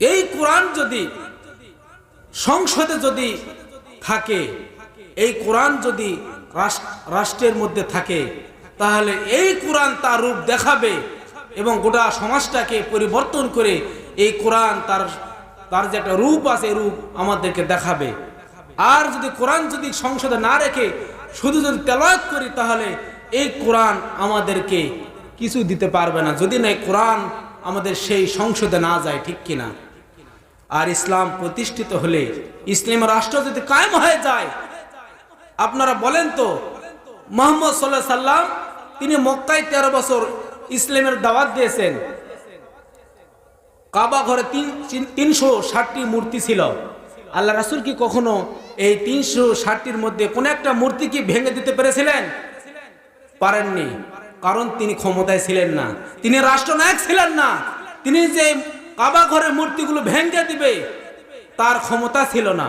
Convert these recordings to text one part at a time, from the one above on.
এই কোরআন যদি সংসদে যদি থাকে, এই কোরআন যদি রাষ্ট্রের মধ্যে থাকে, তাহলে এই কোরআন তার রূপ দেখাবে এবং গোটা সমাজটাকে পরিবর্তন করে এই কোরআন তার তার যে একটা রূপ আছে রূপ আমাদেরকে দেখাবে। আর যদি কোরআন যদি সংসদে না রেখে শুধু যদি তেলাওয়াত করি, তাহলে এই কোরআন আমাদেরকে কিছু দিতে পারবে না। যদি না এই কোরআন আমাদের সেই সংসদে না যায়, ঠিক কিনা? আর ইসলাম প্রতিষ্ঠিত হলে ইসলাম রাষ্ট্র যদি কায়েম হয়ে যায়। আপনারা বলেন তো, মোহাম্মদ সাল্লাহ সাল্লাম তিনি মক্কায় তেরো বছর ইসলামের দাওয়াত দিয়েছেন। কাবা ঘরে তিন, তিনশো ষাটটি মূর্তি ছিল। আল্লাহ রাসুল কি কখনো এই তিনশো ষাটটির মধ্যে কোন একটা মূর্তি কি ভেঙে দিতে পেরেছিলেন? পারেননি। কারণ তিনি ক্ষমতায় ছিলেন না। তিনি রাষ্ট্রনায়ক ছিলেন না। তিনি যে কাবা ঘরের মূর্তিগুলো ভেঙে দিবে, তার ক্ষমতা ছিল না।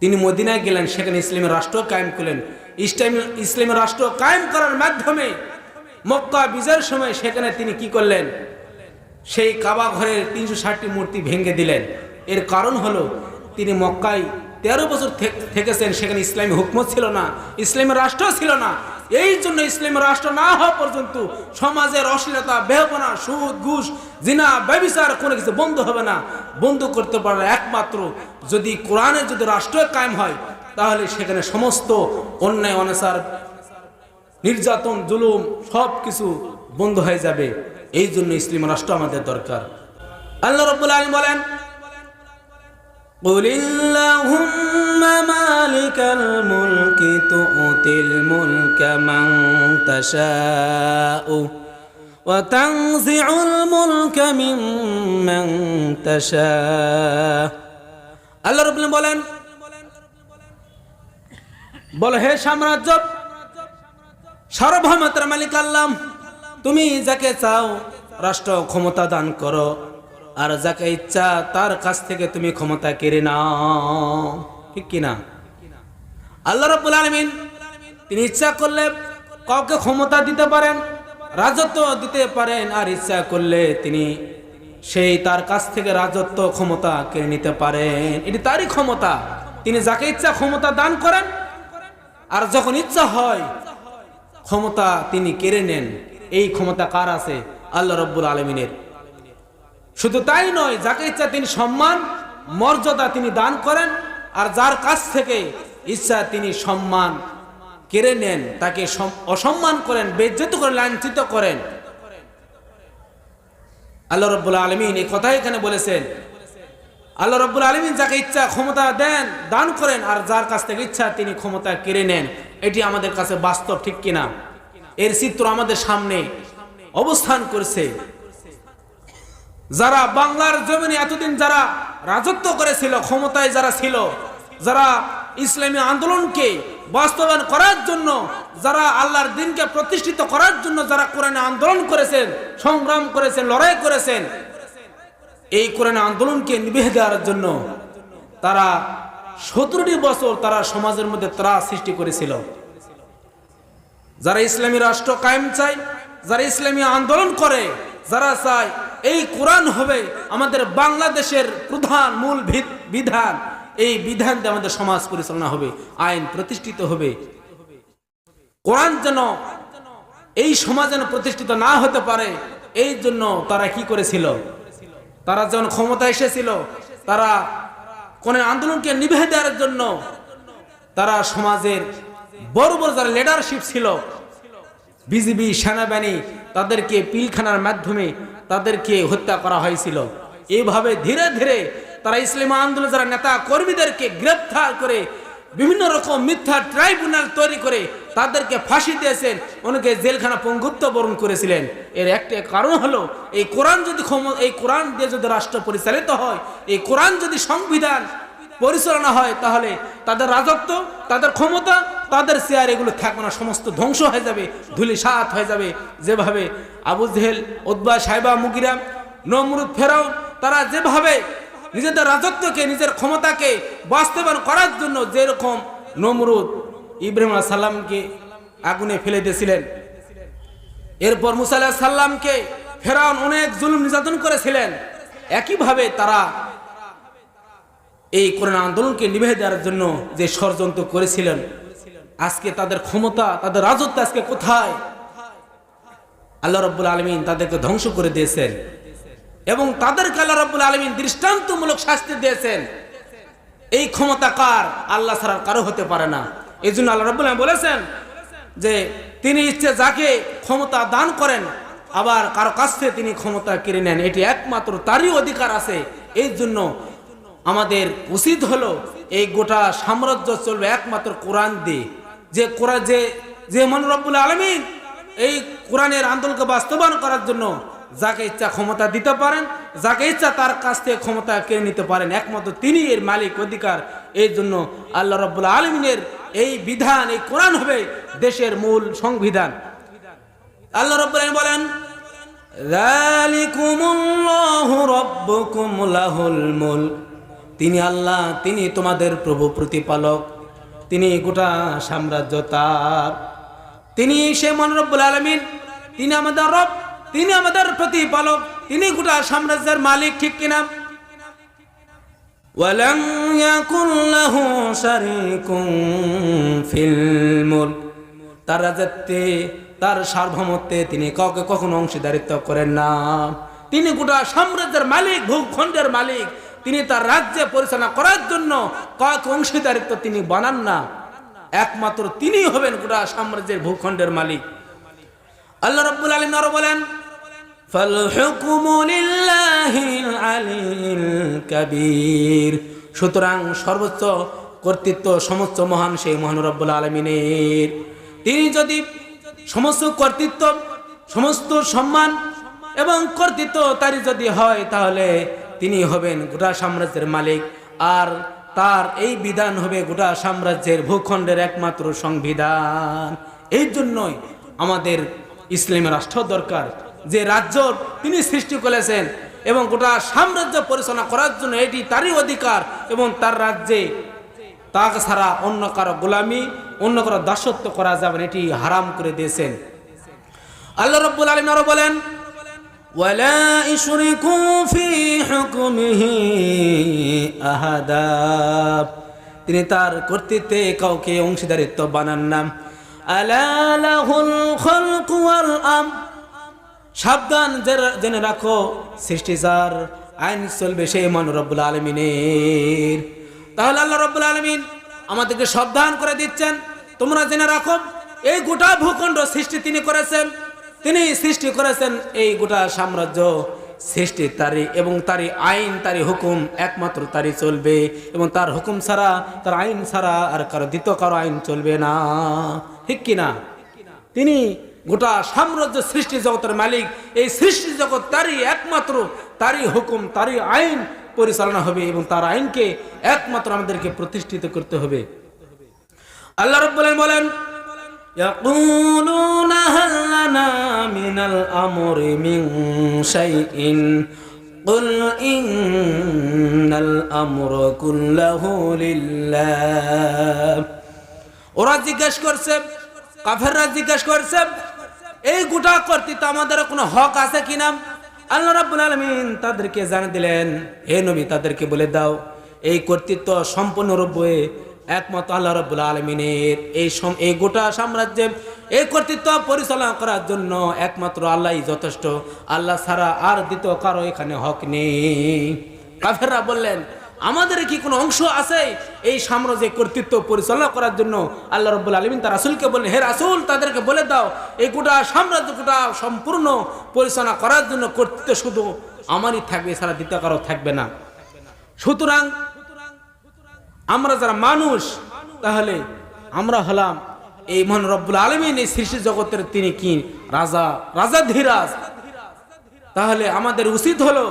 তিনি মদিনায় গেলেন, সেখানে ইসলামের রাষ্ট্র কায়েম করলেন। ইসলামী, ইসলামের রাষ্ট্র কায়েম করার মাধ্যমে মক্কা বিজয়ের সময় সেখানে তিনি কি করলেন? সেই কাবা ঘরের তিনশো ষাটটি মূর্তি ভেঙে দিলেন। এর কারণ হলো, তিনি মক্কায় তেরো বছর থেকেছেন, সেখানে ইসলামী হুকমত ছিল না ইসলামের রাষ্ট্র ছিল না। এই জন্য ইসলামের রাষ্ট্র না হওয়া পর্যন্ত সমাজের অশ্লীলতা বেহপনা সুদ, ঘুষ, জিনা, ব্যবিচার কোনো কিছু বন্ধ হবে না। বন্ধ করতে পারে একমাত্র যদি কোরআনের যদি রাষ্ট্র কায়েম হয়, তাহলে সেখানে সমস্ত অন্যায়, অনাচার, নির্যাতন, জুলুম সব কিছু বন্ধ হয়ে যাবে। এই জন্য ইসলাম রাষ্ট্র আমাদের দরকার। আল্লাহ রব্বুল আলম বলেন قل اللهم مالك الملك تؤتي الملك من تشاء وتنزع الملك ممن تشاء আল্লাহ রব্বুল আলামিন বলেন বলো হে সাম্রাজ্য সার্বভৌমতার মালিক আল্লাহ তুমি যাকে চাও রাষ্ট্র ক্ষমতা দান করো আর যাকে ইচ্ছা তার কাছ থেকে তুমি ক্ষমতা কেড়ে নাও। ঠিক কিনা? আল্লাহ রাব্বুল আলমিন, তিনি ইচ্ছা করলে কাউকে ক্ষমতা দিতে পারেন, রাজত্ব দিতে পারেন, আর ইচ্ছা করলে তিনি সেই তার কাছ থেকে রাজত্ব ক্ষমতা কেড়ে নিতে পারেন। এটি তারই ক্ষমতা। তিনি যাকে ইচ্ছা ক্ষমতা দান করেন, আর যখন ইচ্ছা হয়, ক্ষমতা তিনি কেড়ে নেন। এই ক্ষমতা কার আছে? আল্লাহ রব্বুল আলমিনের। শুধু তাই নয়, যাকে ইচ্ছা তিনি সম্মান, মর্যাদা তিনি দান করেন, আর যার কাছ থেকে ইচ্ছা তিনি সম্মান কেড়ে নেন, তাকে অসম্মান করেন, বেজ্জত করেন, লাঞ্ছিত করেন। আল্লাহ রব্বুল আলমিন এই কথা এখানে বলেছেন। আল্লাহ রব্বুল আলমিন যাকে ইচ্ছা, ক্ষমতা দেন, দান করেন, আর যার কাছ থেকে ইচ্ছা তিনি ক্ষমতা কেড়ে নেন। এটি আমাদের কাছে বাস্তব, ঠিক কিনা? এর চিত্র আমাদের সামনে অবস্থান করছে। যারা বাংলার জমিনে এতদিন যারা রাজত্ব করেছিল, ক্ষমতায় যারা ছিল, যারা ইসলামী আন্দোলনকে বাস্তবায়ন করার জন্য, যারা আল্লাহর দিনকে প্রতিষ্ঠিত করার জন্য যারা কোরআনে আন্দোলন করেছেন, সংগ্রাম করেছেন, লড়াই করেছেন, এই কোরআন আন্দোলনকে নিবেহ দেওয়ার জন্য তারা সতেরোটি বছর তারা সমাজের মধ্যে ত্রাস সৃষ্টি করেছিল। যারা ইসলামী রাষ্ট্র কায়েম চায়, যারা ইসলামী আন্দোলন করে, যারা চায় এই কোরআন হবে আমাদের বাংলাদেশের প্রধান মূল বিধান। এই বিধান দিয়ে আমাদের সমাজ পরিচালনা হবে, আইন প্রতিষ্ঠিত হবে। কোরআন যেন এই সমাজ যেন প্রতিষ্ঠিত না হতে পারে, এই জন্য তারা কি করেছিল? তারা যখন ক্ষমতা এসেছিল, তারা কোন আন্দোলনকে নিভে দেওয়ার জন্য তারা সমাজের বড় বড় যারা লিডারশিপ ছিল, বিজিবি, সেনাবাহিনী, তাদেরকে পিলখানার মাধ্যমে তাদেরকে হত্যা করা হয়েছিল। এইভাবে ধীরে ধীরে তারা ইসলাম আন্দোলন যারা নেতা কর্মীদেরকে গ্রেপ্তার করে বিভিন্ন রকম মিথ্যা ট্রাইব্যুনাল তৈরি করে তাদেরকে ফাঁসি দিয়েছেন, অনেকে জেলখানা পঙ্গুত্ব বরণ করেছিলেন। এর একটি কারণ হলো, এই কোরআন যদি এই কোরআন দিয়ে যদি রাষ্ট্র পরিচালিত হয়, এই কোরআন যদি সংবিধান পরিচালনা হয়, তাহলে তাদের রাজত্ব, তাদের ক্ষমতা, তাদের চেয়ার এগুলো থাকবে না, সমস্ত ধ্বংস হয়ে যাবে ধুলি সাত হয়ে যাবে। যেভাবে আবু জেহেল উদ্বা সাহেবা মুগিরা, নমরুদ ফেরাও তারা যেভাবে নিজেদের রাজত্বকে, নিজের ক্ষমতাকে বাস্তবায়ন করার জন্য যেরকম নমরুদ ইব্রাহিম সাল্লামকে আগুনে ফেলে দিয়েছিলেন, এরপর মুসা আলাইহিস সাল্লামকে ফেরাউন অনেক জুলুম নির্যাতন করেছিলেন। একইভাবে তারা এই কোরআন আন্দোলনকে নিভে দেওয়ার জন্য যে ষড়যন্ত্র করেছিলেন, আজকে তাদের ক্ষমতা, তাদের রাজত্ব আজকে কোথায়? আল্লাহ রব্বুল আলমিন তাদেরকে ধ্বংস করে দিয়েছেন। এবং তাদেরকে আল্লাহ রব্বুল আলমিন দৃষ্টান্তমূলক শাস্তি দিয়েছেন। এই ক্ষমতা কার? আল্লাহ ছাড়া কারও হতে পারে না। এই জন্য আল্লাহ রব্বুল আলমিন বলেছেন যে, তিনি ইচ্ছে যাকে ক্ষমতা দান করেন, আবার কারও কাছ থেকে তিনি ক্ষমতা কিনে নেন। এটি একমাত্র তারই অধিকার আছে। এই জন্য আমাদের উচিত হলো এই গোটা সাম্রাজ্য চলবে একমাত্র কোরআন দিয়ে। যে কোরআন যে যে মনোরব্বুল আলমিন এই কোরআনের আন্দোলনকে বাস্তবায়ন করার জন্য যাকে ইচ্ছা ক্ষমতা দিতে পারেন, যাকে ইচ্ছা তার কাছ থেকে ক্ষমতা কেড়ে নিতে পারেন। একমাত্র তিনি এর মালিক অধিকার। এই জন্য আল্লাহ রব্বুল আলমিনের এই বিধান, এই কোরআন হবে দেশের মূল সংবিধান। আল্লাহ রব্বুল আলামিন বলেন, যালিকুমুল্লাহু রাব্বুকুম লাহুল মুলক। তিনি আল্লাহ তিনি তোমাদের প্রভু প্রতিপালক তিনি গোটা সাম্রাজ্য তার তিনি সে মনোরব্বুল আলমিন তিনি আমাদের রব তিনি আমাদের প্রতিপালক তিনি গোটা সাম্রাজ্যের মালিক ঠিক কিনা ولم يكن له شريك في الملك তার রাজত্বে তার সার্বভৌমত্বে তিনি কাউকে কখনো অংশীদারিত্ব করেন না তিনি গোটা সাম্রাজ্যের মালিক ভূখণ্ডের মালিক তিনি তার রাজ্যে পরিচালনা করার জন্য কাক অংশীদারিত্ব তিনি বানান না। একমাত্র তিনি হবেন গোটা সাম্রাজ্যের ভূখণ্ডের মালিক। আল্লাহ রব্বুল আলী নর বলেন সুতরাং সর্বোচ্চ কর্তৃত্ব সমস্ত মহান সেই মহান রব্বুল আলমিনের। তিনি যদি সমস্ত কর্তৃত্ব, সমস্ত সম্মান এবং কর্তৃত্ব তারই যদি হয়, তাহলে তিনি হবেন গোটা সাম্রাজ্যের মালিক। আর তার এই বিধান হবে গোটা সাম্রাজ্যের ভূখণ্ডের একমাত্র সংবিধান। এই জন্যই আমাদের ইসলামী রাষ্ট্র দরকার। যে রাজ্য তিনি সৃষ্টি করেছেন এবং গোটা সাম্রাজ্য পরিচালনা করার জন্য এটি তারই অধিকার এবং তার রাজ্যে তা ছাড়া অন্য কারও গোলামি, অন্য কারও দাসত্ব করা যাবে এটি হারাম করে দিয়েছেন। আল্লাহ রব্বুল আলম আরও বলেন ولا يشركوا في حكمه أحدا তিনি তার কর্তৃত্বে কাউকে অংশীদারিত্ব বানান না আলা লাহুল খালকু ওয়াল আম সাবধান জেনে- জেনে রাখো সৃষ্টিচার আইন চলবে সেই মান রব্বুল আলমিনের তাহলে আল্লাহ রব্বুল আলমিন আমাদেরকে সাবধান করে দিচ্ছেন তোমরা জেনে রাখো এই গোটা ভূখণ্ড সৃষ্টি তিনি করেছেন তিনি সৃষ্টি করেছেন এই গোটা সাম্রাজ্য। সৃষ্টি তারই এবং তারই আইন, তারই হুকুম একমাত্র তারই চলবে এবং তার হুকুম ছাড়া, তার আইন ছাড়া আর কারও দ্বিতীয় কারও আইন চলবে না। ঠিক কিনা তিনি গোটা সাম্রাজ্য সৃষ্টি জগতের মালিক। এই সৃষ্টি জগৎ তারই একমাত্র, তারই হুকুম, তারই আইন পরিচালনা হবে এবং তার আইনকে একমাত্র আমাদেরকে প্রতিষ্ঠিত করতে হবে। আল্লাহ আলামিন বলেন يقولون هل لنا من الأمر من شيء قل إن الأمر كله لله ওরা জিজ্ঞেস করছে কাফেররা জিজ্ঞেস করছে এই গোটা কর্তৃত্ব আমাদের কোনো হক আছে কিনা আল্লাহ রাব্বুল আলামিন তাদেরকে জানিয়ে দিলেন হে নবী তাদেরকে বলে দাও এই কর্তৃত্ব সম্পূর্ণরূপে একমাত্র আল্লাহ রাব্বুল আলমিনের। এই এই গোটা সাম্রাজ্যে এই কর্তৃত্ব পরিচালনা করার জন্য একমাত্র আল্লাহই যথেষ্ট। আল্লাহ ছাড়া আর দ্বিতীয় কারও এখানে হক নেই। কাফেররা বললেন, আমাদের কি কোনো অংশ আছে এই সাম্রাজ্যের কর্তৃত্ব পরিচালনা করার জন্য? আল্লাহ রব্বুল আলমিন তার রাসুলকে বললেন, হে রাসুল, তাদেরকে বলে দাও, এই গোটা সাম্রাজ্য, গোটা সম্পূর্ণ পরিচালনা করার জন্য কর্তৃত্ব শুধু আমারই থাকবে, এছাড়া দ্বিতীয় কারও থাকবে না। সুতরাং আমরা যারা মানুষ, তাহলে আমরা হলাম এই মহান রব্বুল আলমিন, এই সৃষ্টি জগতের তিনি কি? রাজা রাজা ধীরাজ। তাহলে আমাদের উচিত হলো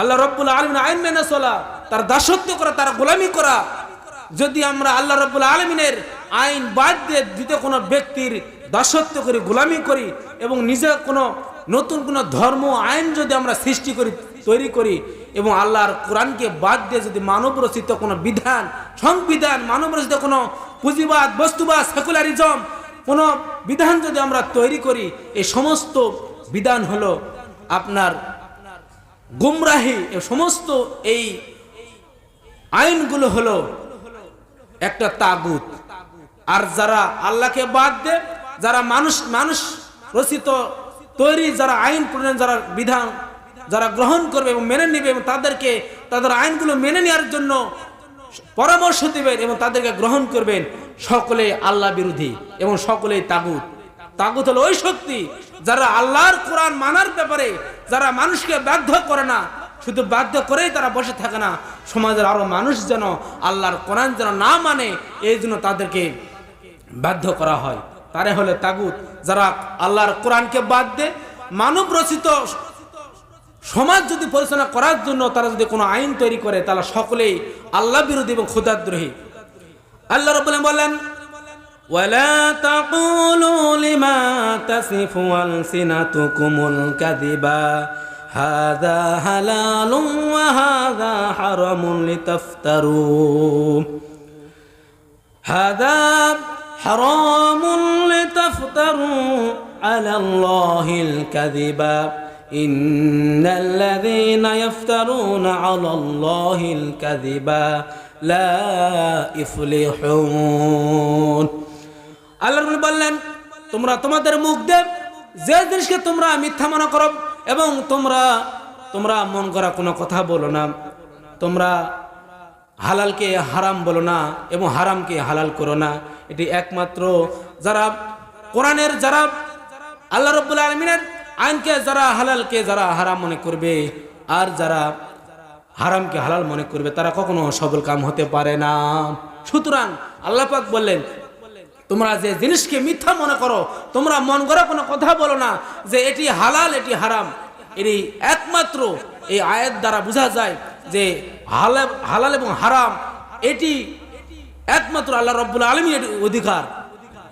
আল্লাহ রব্বুল আলমিন আইন মেনে চলা, তার দাসত্ব করা, তার গোলামি করা। যদি আমরা আল্লাহ রব্বুল আলমিনের আইন বাদ দিয়ে দিতে কোনো ব্যক্তির দাসত্ব করি, গোলামি করি এবং নিজে কোনো নতুন কোনো ধর্ম, আইন যদি আমরা সৃষ্টি করি তৈরি করি এবং আল্লাহর কোরআনকে বাদ দিয়ে যদি মানব রচিত কোনো বিধান, সংবিধান মানব রচিত কোনো পুঁজিবাদ, বস্তুবাদ সেকুলারিজম কোনো বিধান যদি আমরা তৈরি করি, এই সমস্ত বিধান হলো আপনার গুমরাহি সমস্ত এই আইনগুলো হলো একটা তাগুত। আর যারা আল্লাহকে বাদ দে যারা মানুষ মানুষ রচিত, তৈরি, যারা আইন প্রণয়ন, যারা বিধান যারা গ্রহণ করবে এবং মেনে নেবে এবং তাদেরকে, তাদের আইনগুলো মেনে নেওয়ার জন্য পরামর্শ দেবেন এবং তাদেরকে গ্রহণ করবেন সকলে আল্লাহ বিরোধী এবং সকলেই তাগুত। তাগুত হলো ওই শক্তি যারা আল্লাহর কোরআন মানার ব্যাপারে যারা মানুষকে বাধ্য করে না, শুধু বাধ্য করেই তারা বসে থাকে না। সমাজের আরও মানুষ যেন আল্লাহর কোরআন যেন না মানে এই জন্য তাদেরকে বাধ্য করা হয়। তারে হলে তাগুত। যারা আল্লাহর কোরআনকে বাদ দে মানব রচিত সমাজ যদি পরিচালনা করার জন্য তারা যদি কোনো আইন তৈরি করে তাহলে সকলেই আল্লাহ বিরোধী এবং ক্ষুদাদ্রোহী আল্লাহ রব বলেন ولا تقولوا لما تصف ألسنتكم الكذبا هذا حلال وهذا حرم لتفتروا هذا حرام لتفتروا على الله الكذبا إن الذين يفترون على الله الكذبا لا يفلحون আল্লাহ রব বললেন তোমরা তোমাদের মুখ দেব যে জিনিসকে তোমরা মিথ্যা মনে করো এবং তোমরা তোমরা মন করা কোনো কথা বলো না তোমরা হালালকে হারাম বলো না এবং হারামকে হালাল করো না এটি একমাত্র যারা কোরআনের যারা আল্লাহ রব্বুল আলমিনের আইনকে যারা হালালকে যারা হারাম মনে করবে, আর যারা হারামকে হালাল মনে করবে, তারা কখনো সবল কাম হতে পারে না। সুতরাং আল্লাহ পাক বললেন, তোমরা যে জিনিসকে মিথ্যা মনে করো, তোমরা মন করা কোনো কথা বলো না যে এটি হালাল, এটি হারাম। এটি একমাত্র এই আয়ের দ্বারা বোঝা যায় যে হালাল হালাল এবং হারাম, এটি একমাত্র আল্লাহ রব্বুল আলমী এটি অধিকার।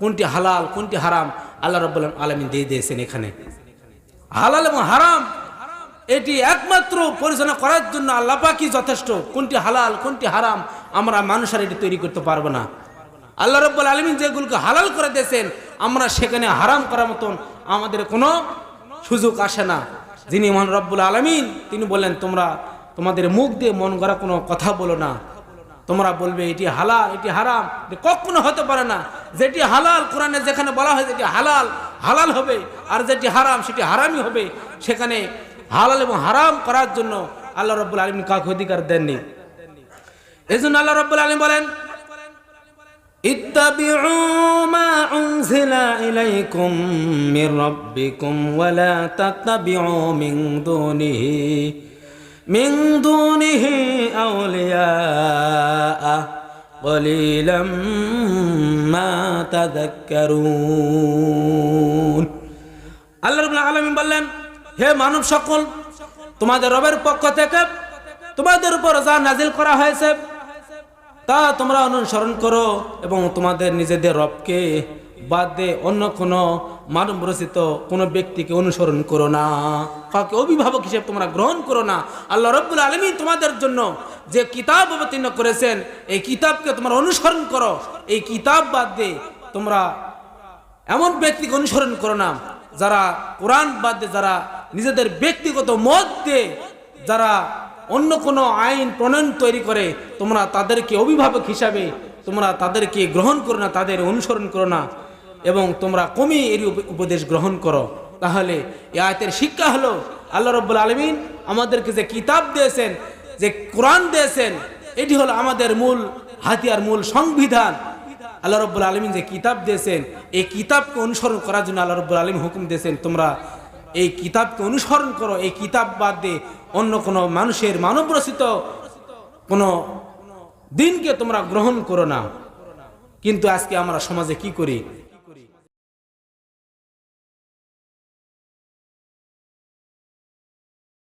কোনটি হালাল, কোনটি হারাম, আল্লাহ রব্বুল আলমী দিয়ে দিয়েছেন এখানে। হালাল এবং হারাম, এটি একমাত্র পরিচালনা করার জন্য আল্লাহ পাকই যথেষ্ট। কোনটি হালাল, কোনটি হারাম, আমরা মানুষের এটি তৈরি করতে পারব না। আল্লাহ রব্বুল আলমিন যেগুলোকে হালাল করে দিয়েছেন, আমরা সেখানে হারাম করার মতন আমাদের কোনো সুযোগ আসে না। যিনি মহান রব্বুল আলমিন, তিনি বললেন, তোমরা তোমাদের মুখ দিয়ে মন করা কোনো কথা বলো না। তোমরা বলবে এটি হালাল এটি হারাম এটি কখনো হতে পারে না যেটি হালাল কোরআনে যেখানে বলা হয় যেটি হালাল হালাল হবে আর যেটি হারাম সেটি হারামই হবে সেখানে হালাল এবং হারাম করার জন্য আল্লাহ রব্বুল আলমিন কাউকে অধিকার দেননি এই জন্য আল্লাহ রব্বুল আলম বলেন اتبعوا ما أنزل إليكم من ربكم ولا تتبعوا من دونه من دونه أولياء قليلا ما تذكرون আল্লাহ রব্বুল আলমিন বললেন হে মানব সকল তোমাদের রবের পক্ষ থেকে তোমাদের উপর যা নাজিল করা হয়েছে তা তোমরা অনুসরণ করো এবং তোমাদের নিজেদের রবকে বাদ দিয়ে অন্য কোনো মানব রচিত কোনো ব্যক্তিকে অনুসরণ করো না। কাউকে অভিভাবক হিসেবে তোমরা গ্রহণ করো না। আল্লাহ রব্বুল আলমী তোমাদের জন্য যে কিতাব অবতীর্ণ করেছেন, এই কিতাবকে তোমরা অনুসরণ করো। এই কিতাব বাদ দিয়ে তোমরা এমন ব্যক্তিকে অনুসরণ করো না, যারা কোরআন বাদ দিয়ে যারা নিজেদের ব্যক্তিগত মত দিয়ে যারা অন্য কোনো আইন প্রণয়ন তৈরি করে, তোমরা তাদেরকে অভিভাবক হিসাবে তোমরা তাদেরকে গ্রহণ করো না, তাদের অনুসরণ করো না। এবং তোমরা কমই এর উপদেশ গ্রহণ করো। তাহলে এই আয়তের শিক্ষা হলো, আল্লাহ রব্বুল আলমিন আমাদেরকে যে কিতাব দিয়েছেন, যে কোরআন দিয়েছেন, এটি হলো আমাদের মূল হাতিয়ার, মূল সংবিধান। আল্লাহ রব্বুল আলমিন যে কিতাব দিয়েছেন, এই কিতাবকে অনুসরণ করার জন্য আল্লাহ রব্বুল আলম হুকুম দিয়েছেন, তোমরা এই কিতাবকে অনুসরণ করো। এই কিতাব বাদ দিয়ে অন্য কোনো মানুষের মানব রচিত কোনো দিনকে তোমরা গ্রহণ করো না। কিন্তু আজকে আমরা সমাজে কি করি?